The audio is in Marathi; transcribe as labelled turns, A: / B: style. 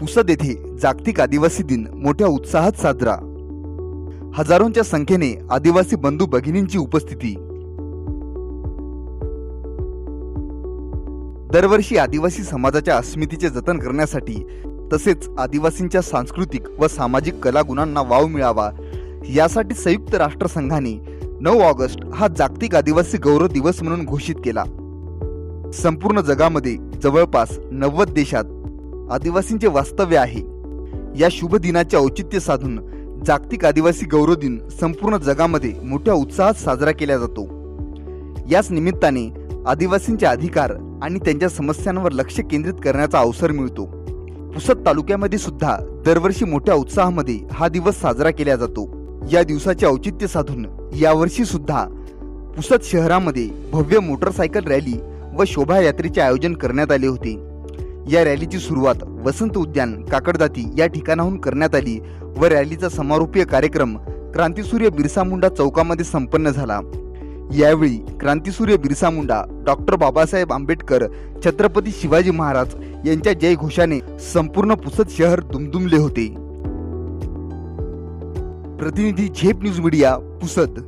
A: पुसद येथे जागतिक आदिवासी दिन मोठ्या उत्साहात साजरा. हजारोंच्या संख्येने आदिवासी बंधू भगिनींची उपस्थिती. दरवर्षी आदिवासी समाजाच्या अस्मितेचे जतन करण्यासाठी तसेच आदिवासींच्या सांस्कृतिक व सामाजिक कलागुणांना वाव मिळावा यासाठी संयुक्त राष्ट्रसंघाने नऊ ऑगस्ट हा जागतिक आदिवासी गौरव दिवस म्हणून घोषित केला. संपूर्ण जगामध्ये जवळपास नव्वद देशात आदिवासींचे वास्तव्य आहे. या शुभ दिनाचे औचित्य साधून जागतिक आदिवासी गौरव दिन संपूर्ण जगामध्ये मोठ्या उत्साहात साजरा केला जातो. याच निमित्ताने आदिवासींचे अधिकार आणि त्यांच्या समस्यांवर लक्ष केंद्रित करण्याचा अवसर मिळतो. पुसद तालुक्यामध्ये सुद्धा दरवर्षी मोठ्या उत्साहामध्ये हा दिवस साजरा केला जातो. या दिवसाचे औचित्य साधून यावर्षी सुद्धा पुसद शहरामध्ये भव्य मोटरसायकल रॅली व शोभायात्रेचे आयोजन करण्यात आले होते. या रॅलीची सुरुवात वसंत उद्यान काकडदाती या ठिकाणाहून करण्यात आली व रॅलीचा समारोपीय कार्यक्रम क्रांतीसूर्य बिरसा मुंडा चौकामध्ये संपन्न झाला. यावेळी क्रांतीसूर्य बिरसा मुंडा डॉक्टर बाबासाहेब आंबेडकर छत्रपती शिवाजी महाराज यांच्या जयघोषाने संपूर्ण पुसद शहर दुमदुमले होते. प्रतिनिधी झेप न्यूज मीडिया पुसद.